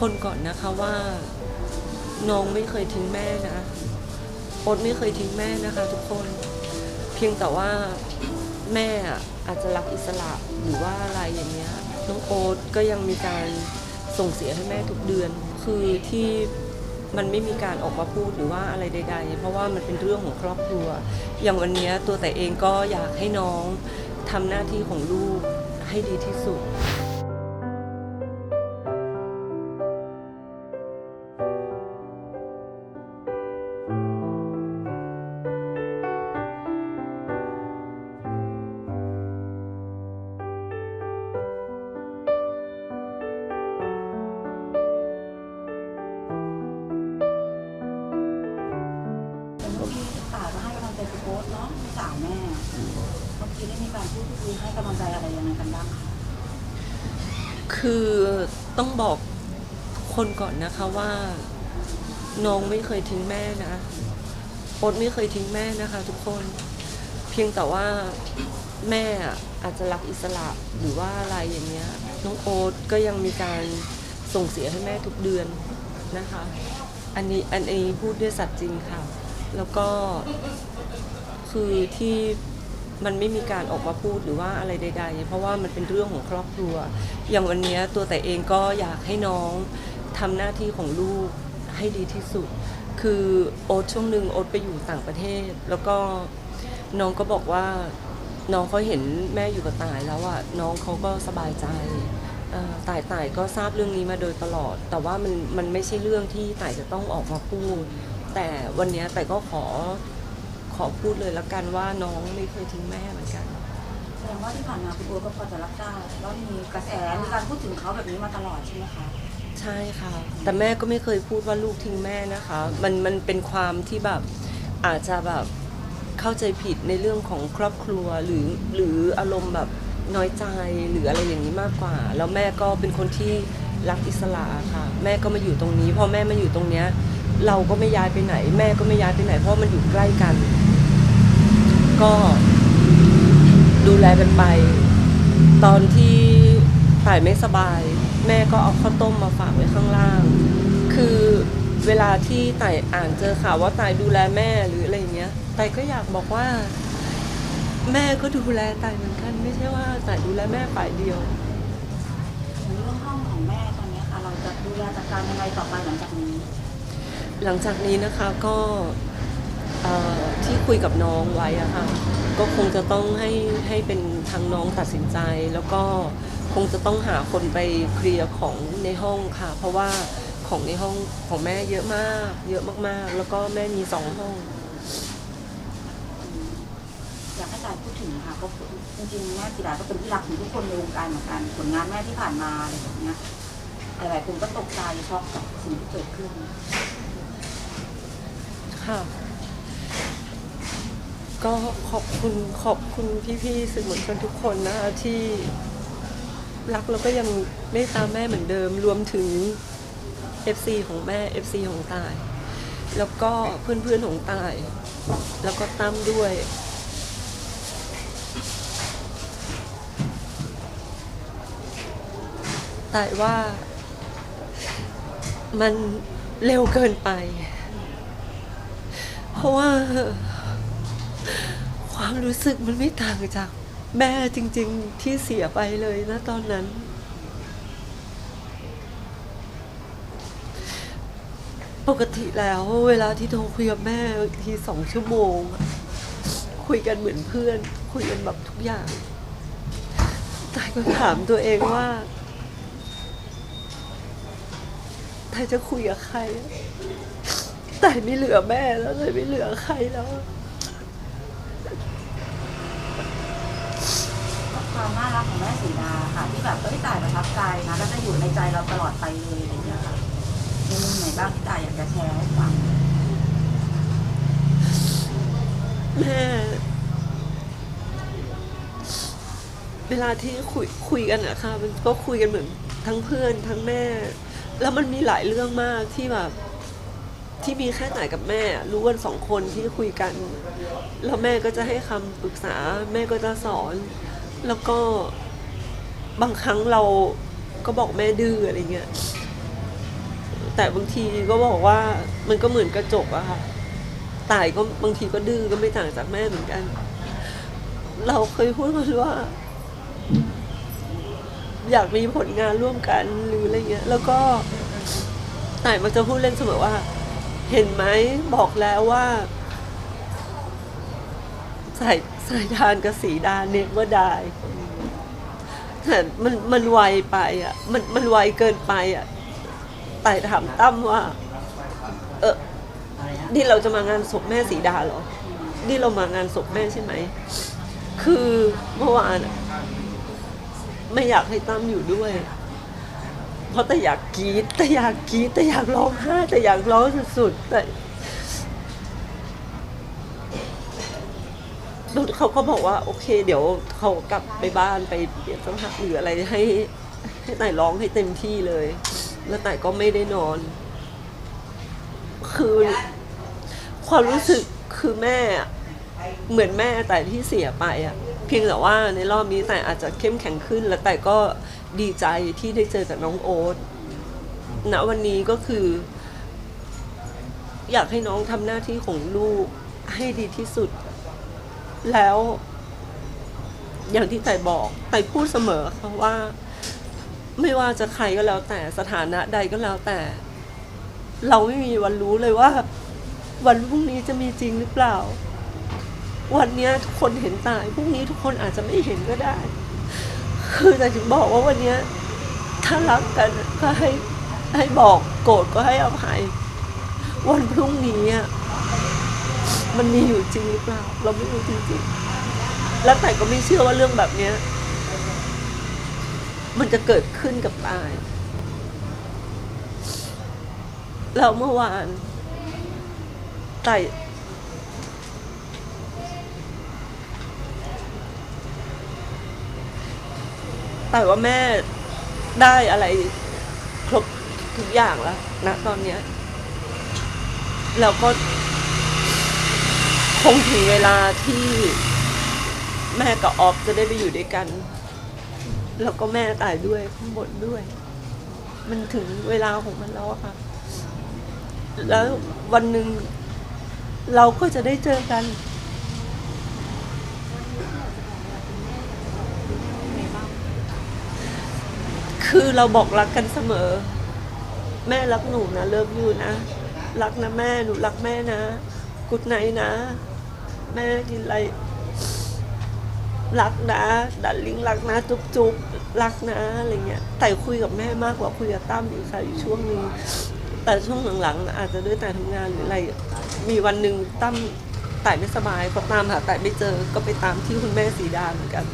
คนก่อนนะคะว่าน้องไม่เคยทิ้งแม่นะโอ๊ตไม่เคยทิ้งแม่นะคะ ทุกคน เพียงแต่ว่าแม่อะอาจจะรักอิสระหรือว่าอะไรอย่างเงี้ยน้องโอ๊ตก็ยังมีการส่งเสียให้แม่ทุกเดือน คือที่มันไม่มีการออกมาพูดหรือว่าอะไรใด ๆ เพราะว่ามันเป็นเรื่องของครอบครัว อย่างวันเนี้ยตัวแต่เองก็อยากให้น้องทำหน้าที่ของลูกให้ดีที่สุด กี้ได้มีการพูดคุยให้กำลังใจอะไรยังไงกันบ้างคะคือต้องบอกคนก่อนนะคะว่าน้องไม่เคยทิ้งแม่นะโอ๊ตไม่เคยทิ้งแม่นะคะ ทุกคน เพียงแต่ว่าแม่อะอาจจะรักอิสระหรือว่าอะไรอย่างเงี้ยน้องโอ๊ตก็ยังมีการส่งเสียให้แม่ทุกเดือนนะคะ อันนี้อันนี้พูดด้วยสัตย์จริงค่ะ แล้วก็คือที่ มันไม่มีการออกมาพูดหรือว่าอะไรใด ๆ เพราะว่ามันเป็นเรื่องของครอบครัว อย่างวันนี้ตัวแต่เองก็อยากให้น้องทำหน้าที่ของลูกให้ดีที่สุด คือโอ๊ตช่วงหนึ่งโอ๊ตไปอยู่ต่างประเทศ แล้วก็น้องก็บอกว่าน้องเขาเห็นแม่อยู่กับตายแล้วอะน้องเขาก็สบายใจต่ายต่ายก็ทราบเรื่องนี้มาโดยตลอด แต่ว่ามันมันไม่ใช่เรื่องที่ต่ายจะต้องออกมาพูด แต่วันนี้ยต่ก็ขอ ขอพูดเลยละกันว่าน้องไม่เคยทิ้งแม่เหมือนกัน แสดงว่าที่ผ่านมาคุณโบ๊ทก็พอจะรับได้แล้วมีกระแสมีการพูดถึงเขาแบบนี้มาตลอดใช่ไหมคะ ใช่ค่ะ แต่แม่ก็ไม่เคยพูดว่าลูกทิ้งแม่นะคะ มันมันเป็นความที่แบบอาจจะแบบเข้าใจผิดในเรื่องของครอบครัวหรือหรืออารมณ์แบบน้อยใจหรืออะไรอย่างนี้มากกว่า แล้วแม่ก็เป็นคนที่รักอิสระค่ะ แม่ก็มาอยู่ตรงนี้พอแม่มาอยู่ตรงเนี้ยเราก็ไม่ย้ายไปไหน แม่ก็ไม่ย้ายไปไหนเพราะมันอยู่ใกล้กัน ก็ดูแลกันไป ตอนที่ต่ายไม่สบาย แม่ก็เอาข้าวต้มมาฝากไว้ข้างล่าง คือเวลาที่ต่ายอ่านเจอข่าวว่าต่ายดูแลแม่หรืออะไรอย่างเงี้ยต่ายก็อยากบอกว่า แม่ก็ดูแลต่ายเหมือนกัน ไม่ใช่ว่าต่ายดูแลแม่ฝ่ายเดียวในเรื่องห้องของแม่ตอนนี้ค่ะเราจะดูแลจัดการยังไงต่อไปหลังจากนี้ หลังจากนี้นะคะก็เอ่อ ที่คุยกับน้องไว้อะค่ะก็คงจะต้องให้ให้เป็นทางน้องตัดสินใจ แล้วก็คงจะต้องหาคนไปเคลียร์ของในห้องค่ะ เพราะว่าของในห้องของแม่เยอะมาก เยอะมากๆ แล้วก็แม่มีสองห้อง อยากให้การพูดถึงค่ะก็จริงๆแม่จิดาก็เป็นที่รักของทุกคนในวงการเหมือนกันผลงานแม่ที่ผ่านมาอะไรแบบเนี้ยหลายๆคนก็ตกใจช็อกกับสิ่งที่เกิดขึ้นค่ะ ก็ขอบคุณขอบคุณพี่ๆสื่อมวลชนทุกคนนะคะที่รักแล้วก็ยังเมตตามแม่เหมือนเดิม รวมถึง FC ของแม่ FC ของตาย แล้วก็เพื่อนๆของตาย แล้วก็ตั้มด้วย ตายว่ามันเร็วเกินไป เพราะว่า ความรู้สึกมันไม่ต่างจากแม่จริง ๆ ที่เสียไปเลยนะตอนนั้น ปกติแล้วเวลาที่โทรคุยกับแม่ทีสองชั่วโมง คุยกันเหมือนเพื่อน คุยกันแบบทุกอย่างแตายก็ถามตัวเองว่าตายจะคุยกับใครอะตายไม่เหลือแม่แล้วตายไม่เหลือใครแล้ว ความน่ารักของแม่สีดาค่ะ ที่แบบเอ้ยต่ายประทับใจนะแล้วจะอยู่ในใจเราตลอดไปเลยอะไรอย่างเงี้ยค่ะมีมุมไหนบ้างที่ต่ายอยากจะแชร์ให้ฟังแม่เวลาที่คุยคุยกันอะค่ะ มันก็คุยกันเหมือนทั้งเพื่อนทั้งแม่ แล้วมันมีหลายเรื่องมากที่แบบที่มีแค่ไหนกับแม่ รู้กันสองคนที่คุยกัน แล้วแม่ก็จะให้คำปรึกษา แม่ก็จะสอน แล้วก็บางครั้งเราก็บอกแม่ดื้ออะไรเงี้ย แต่บางทีก็บอกว่ามันก็เหมือนกระจกอะค่ะ ตายก็บางทีก็ดื้อก็ไม่ต่างจากแม่เหมือนกัน เราเคยพูดกันว่า อยากมีผลงานร่วมกันหรืออะไรเงี้ย แล้วก็ต่ายมันจะพูดเล่นเสมอว่า เห็นไหมบอกแล้วว่า สายสายทานกับสีดาเน็ตว่าได้แต่มันมันไวไปอะ มันมันไวเกินไปอะไต่ถามตั้มว่า เออนี่เราจะมางานศพแม่สีดาเหรอ นี่เรามางานศพแม่ใช่ไหม คือเมื่อวานไม่อยากให้ตั้มอยู่ด้วย เพราะแต่อยากกรีดแต่อยากกรีดแต่อยากร้องไห้แต่อยากร้องสุดๆแต่ เขาก็บอกว่าโอเค เดี๋ยวเขากลับไปบ้านไปเปลี่ยนสื้อผ้าหรืออะไรให้ให้ไต่ร้องให้เต็มที่เลย แล้วไต่ก็ไม่ได้นอน คือ ความรู้สึกคือแม่เหมือนแม่แต่ที่เสียไปอะเพียงแต่ว่าในรอบนี้แต่อาจจะเข้มแข็งขึ้น แล้วแต่ก็ดีใจที่ได้เจอกับน้องโอ๊ตณวันนี้ก็คือ อยากให้น้องทำหน้าที่ของลูกให้ดีที่สุด แล้ว อย่างที่ไต่บอกไต่พูดเสมอค่ะว่า ไม่ว่าจะใครก็แล้วแต่สถานะใดก็แล้วแต่ เราไม่มีวันรู้เลยว่า วันพรุ่งนี้จะมีจริงหรือเปล่า วันนี้ทุกคนเห็นตายพรุ่งนี้ทุกคนอาจจะไม่เห็นก็ได้ คือแต่ถึงบอกว่าวันนี้ถ้ารักกันก็ให้ให้บอกโกรธก็ให้อภัยวันพรุ่งนี้อะ มันมีอยู่จริงหรือเปล่า เราไม่รู้จริงๆ แล้วแต่ก็ไม่เชื่อว่าเรื่องแบบเนี้ย มันจะเกิดขึ้นกับตายแล้วเมื่อวานไต่แต่ว่าแม่ได้อะไรครบทุกอย่างแล้วนะตอนเนี้ยแล้วก็ คงถึงเวลาที่แม่กับออฟจะได้ไปอยู่ด้วยกัน แล้วก็แม่ตายด้วยข้างบนด้วย มันถึงเวลาของมันแล้วอะค่ะ แล้ววันหนึ่งเราก็จะได้เจอกัน คือเราบอกรักกันเสมอ แม่รักหนูนะเลิฟยูนะ รักนะแม่หนูรักแม่นะกุดไนนะ แม่กินอะไรรักนะดัดลิงรักนะ จุ๊บจุ๊บรักนะอะไรเงี้ยแต่คุยกับแม่มากกว่าคุยกับตั้มอีกค่ะอยู่ช่วงนึงแต่ช่วงหลังๆ อาจจะด้วยแต่ทำงานหรืออะไร มีวันหนึ่งตั้มแต่ไม่สบายพอตามหาแต่ไม่เจอก็ไปตามที่คุณแม่สีดาเหมือนกัน